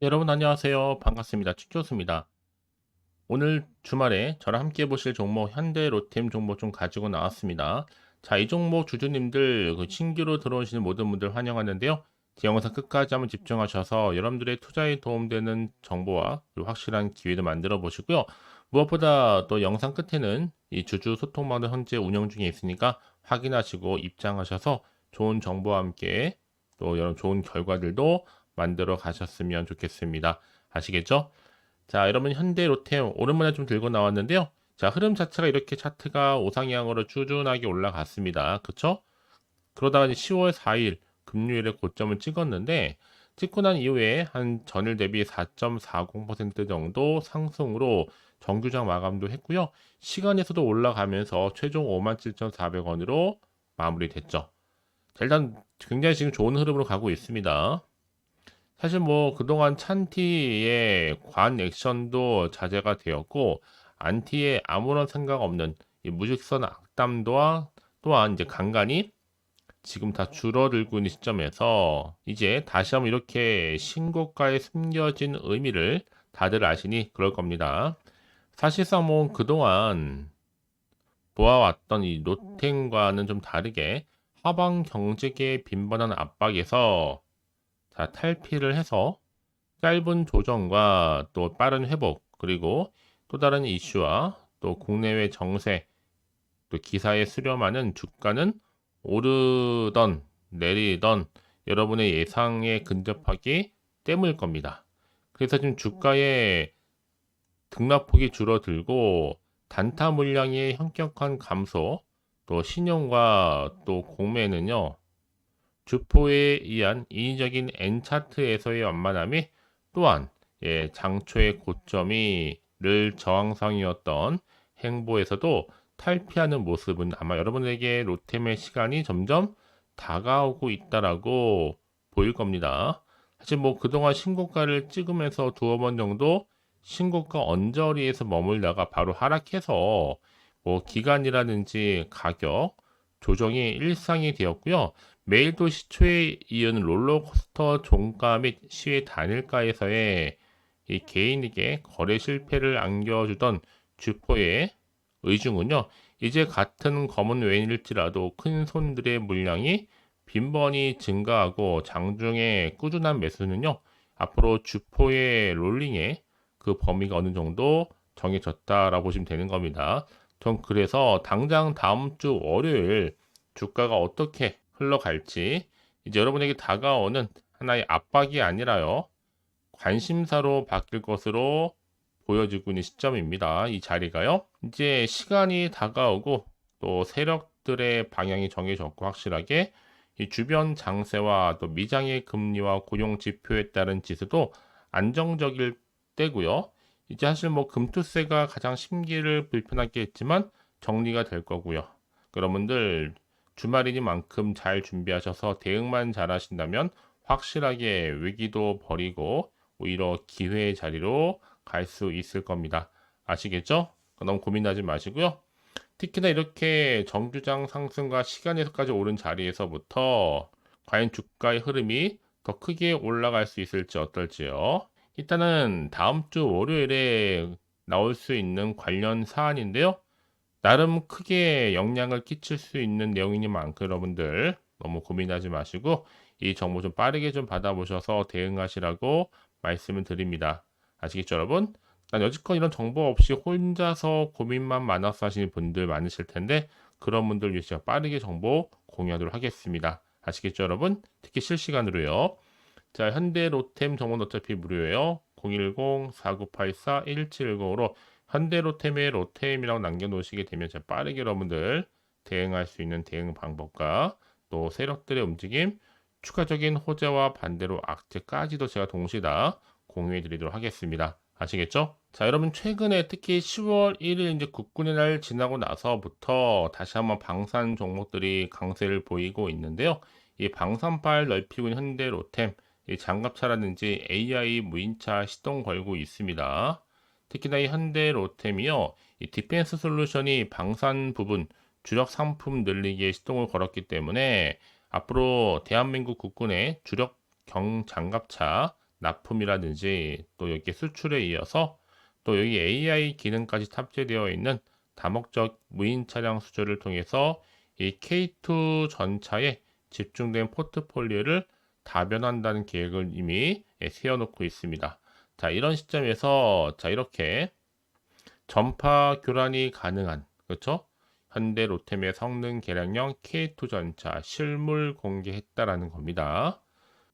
여러분 안녕하세요. 반갑습니다. 축교수입니다. 오늘 주말에 저랑 함께 보실 종목 현대 로템 종목 좀 가지고 나왔습니다. 자, 이 종목 주주님들 그 신규로 들어오시는 모든 분들 환영하는데요. 제 영상 끝까지 한번 집중하셔서 여러분들의 투자에 도움되는 정보와 확실한 기회를 만들어 보시고요. 무엇보다 또 영상 끝에는 이 주주 소통방도 현재 운영 중에 있으니까 확인하시고 입장하셔서 좋은 정보와 함께 또 여러분 좋은 결과들도 만들어 가셨으면 좋겠습니다. 아시겠죠? 자, 여러분 현대 로템 오랜만에 좀 들고 나왔는데요. 자, 흐름 자체가 이렇게 차트가 우상향으로 꾸준하게 올라갔습니다. 그쵸? 그러다가 이제 10월 4일 금요일에 고점을 찍었는데 찍고 난 이후에 한 전일 대비 4.40% 정도 상승으로 정규장 마감도 했고요. 시간에서도 올라가면서 최종 57,400원으로 마무리됐죠. 일단 굉장히 지금 좋은 흐름으로 가고 있습니다. 사실 뭐 그동안 찬티의 관 액션도 자제가 되었고 안티에 아무런 생각 없는 이 무직선 악담도와 또한 이제 간간이 지금 다 줄어들고 있는 시점에서 이제 다시 한번 이렇게 신고가에 숨겨진 의미를 다들 아시니 그럴 겁니다. 사실상 뭐 그동안 보아왔던 이 노템과는 좀 다르게 하방 경직의 빈번한 압박에서 자, 탈피를 해서 짧은 조정과 또 빠른 회복, 그리고 또 다른 이슈와 또 국내외 정세, 또 기사에 수렴하는 주가는 오르던 내리던 여러분의 예상에 근접하기 때문일 겁니다. 그래서 지금 주가의 등락폭이 줄어들고 단타 물량의 현격한 감소, 또 신용과 또 공매는요, 주포에 의한 인위적인 N차트에서의 완만함이 또한 예, 장초의 고점이 늘 저항상이었던 행보에서도 탈피하는 모습은 아마 여러분에게 로템의 시간이 점점 다가오고 있다라고 보일 겁니다. 사실 뭐 그동안 신고가를 찍으면서 두어 번 정도 신고가 언저리에서 머물다가 바로 하락해서 뭐 기간이라든지 가격 조정이 일상이 되었고요. 매일도 시 초에 이은 롤러코스터 종가 및 시외 단일가에서의 이 개인에게 거래 실패를 안겨주던 주포의 의중은요, 이제 같은 검은 웨인일지라도 큰 손들의 물량이 빈번히 증가하고 장중의 꾸준한 매수는요, 앞으로 주포의 롤링의 그 범위가 어느 정도 정해졌다라고 보시면 되는 겁니다. 전 그래서 당장 다음 주 월요일 주가가 어떻게 흘러갈지 이제 여러분에게 다가오는 하나의 압박이 아니라요. 관심사로 바뀔 것으로 보여지고 있는 시점입니다. 이 자리가요. 이제 시간이 다가오고 또 세력들의 방향이 정해졌고 확실하게 이 주변 장세와 또 미장의 금리와 고용 지표에 따른 지수도 안정적일 때고요. 이제 사실 뭐 금투세가 가장 심기를 불편하게 했지만 정리가 될 거고요. 여러분들 주말이니만큼 잘 준비하셔서 대응만 잘 하신다면 확실하게 위기도 버리고 오히려 기회의 자리로 갈 수 있을 겁니다. 아시겠죠? 너무 고민하지 마시고요. 특히나 이렇게 정규장 상승과 시간에서까지 오른 자리에서부터 과연 주가의 흐름이 더 크게 올라갈 수 있을지 어떨지요. 일단은 다음 주 월요일에 나올 수 있는 관련 사안인데요. 나름 크게 영향을 끼칠 수 있는 내용이니만큼 여러분들 너무 고민하지 마시고 이 정보 좀 빠르게 좀 받아보셔서 대응하시라고 말씀을 드립니다. 아시겠죠, 여러분? 난 여지껏 이런 정보 없이 혼자서 고민만 많아서 하시는 분들 많으실 텐데 그런 분들 위해서 제가 빠르게 정보 공유하도록 하겠습니다. 아시겠죠, 여러분? 특히 실시간으로요. 자, 현대 로템 정보는 어차피 무료예요. 010-4984-1710으로 현대 로템의 로템이라고 남겨놓으시게 되면 빠르게 여러분들 대응할 수 있는 대응 방법과 또 세력들의 움직임, 추가적인 호재와 반대로 악재까지도 제가 동시에 다 공유해 드리도록 하겠습니다. 아시겠죠? 자, 여러분 최근에 특히 10월 1일 이제 국군의 날 지나고 나서부터 다시 한번 방산 종목들이 강세를 보이고 있는데요. 이 방산발 넓히고 있는 현대 로템, 이 장갑차라든지 AI 무인차 시동 걸고 있습니다. 특히나 이 현대 로템이요. 이 디펜스 솔루션이 방산 부분 주력 상품 늘리기에 시동을 걸었기 때문에 앞으로 대한민국 국군의 주력 경 장갑차 납품이라든지 또 여기 수출에 이어서 또 여기 AI 기능까지 탑재되어 있는 다목적 무인 차량 수주를 통해서 이 K2 전차에 집중된 포트폴리오를 다변한다는 계획을 이미 예, 세워놓고 있습니다. 자, 이런 시점에서 자, 이렇게 전파 교란이 가능한 그렇죠? 현대 로템의 성능 개량형 K2 전차 실물 공개했다라는 겁니다.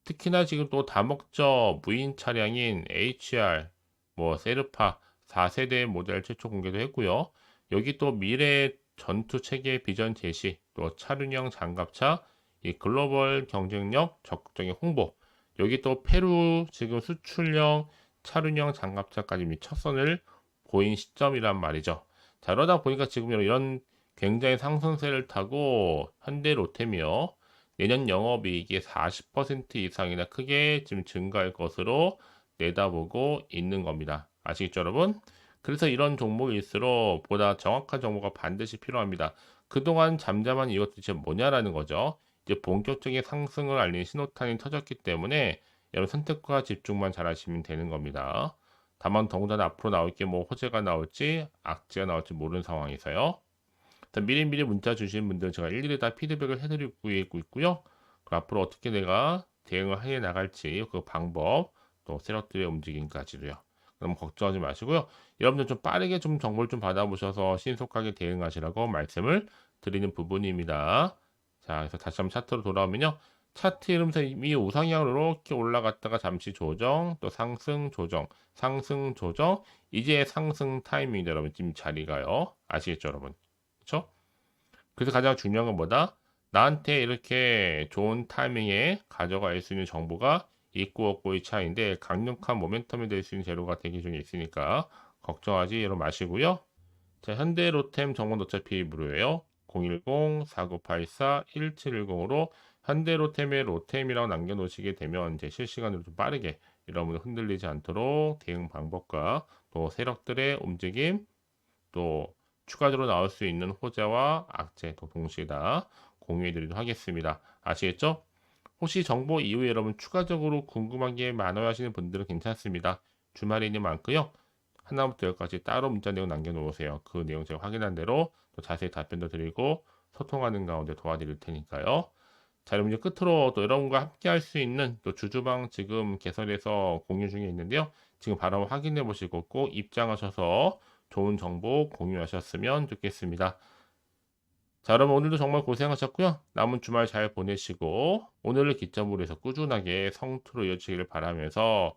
특히나 지금 또 다목적 무인 차량인 HR, 뭐 세르파 4세대 모델 최초 공개도 했고요. 여기 또 미래 전투 체계 비전 제시, 또 차륜형 장갑차, 이 글로벌 경쟁력 적극적인 홍보, 여기 또 페루 지금 수출형 차륜형 장갑차까지 이미 첫 선을 보인 시점이란 말이죠. 자, 그러다 보니까 지금 이런 굉장히 상승세를 타고 현대 로템이요. 내년 영업이익이 40% 이상이나 크게 지금 증가할 것으로 내다보고 있는 겁니다. 아시겠죠, 여러분? 그래서 이런 종목일수록 보다 정확한 정보가 반드시 필요합니다. 그동안 잠잠한 이것도 이제 뭐냐라는 거죠. 이제 본격적인 상승을 알리는 신호탄이 터졌기 때문에 여러분 선택과 집중만 잘 하시면 되는 겁니다. 다만 더군다나 앞으로 나올 게 뭐 호재가 나올지 악재가 나올지 모르는 상황에서요. 미리미리 문자 주신 분들 제가 일일이 다 피드백을 해드리고 있고요. 그 앞으로 어떻게 내가 대응을 해 나갈지 그 방법 또 세력들의 움직임까지도요. 그럼 걱정하지 마시고요. 여러분들 좀 빠르게 좀 정보를 좀 받아보셔서 신속하게 대응하시라고 말씀을 드리는 부분입니다. 자, 그래서 다시 한번 차트로 돌아오면요. 차트 이미 우상향으로 이렇게 올라갔다가 잠시 조정, 또 상승 조정, 상승 조정, 이제 상승 타이밍이 여러분 지금 자리가요. 아시겠죠, 여러분? 그렇죠? 그래서 가장 중요한 건 뭐다? 나한테 이렇게 좋은 타이밍에 가져갈 수 있는 정보가 있고 없고의 차이인데 강력한 모멘텀이 될 수 있는 재료가 대기 중에 있으니까 걱정하지 마시고요. 자, 현대 로템 정보는 어차피 무료예요. 010-4984-1710으로 현대 로템의 로템이라고 남겨놓으시게 되면 이제 실시간으로 좀 빠르게 여러분 흔들리지 않도록 대응 방법과 또 세력들의 움직임 또 추가적으로 나올 수 있는 호재와 악재 또 동시에 다 공유해 드리도록 하겠습니다. 아시겠죠? 혹시 정보 이후에 여러분 추가적으로 궁금한 게 많아요 하시는 분들은 괜찮습니다. 주말이니 많고요. 하나부터 열까지 따로 문자 내용 남겨놓으세요. 그 내용 제가 확인한 대로 또 자세히 답변도 드리고 소통하는 가운데 도와드릴 테니까요. 자, 여러분 이제 끝으로 또 여러분과 함께 할 수 있는 또 주주방 지금 개설해서 공유 중에 있는데요. 지금 바로 확인해 보시고 꼭 입장하셔서 좋은 정보 공유하셨으면 좋겠습니다. 자, 여러분 오늘도 정말 고생하셨고요. 남은 주말 잘 보내시고 오늘을 기점으로 해서 꾸준하게 성투로 이어지기를 바라면서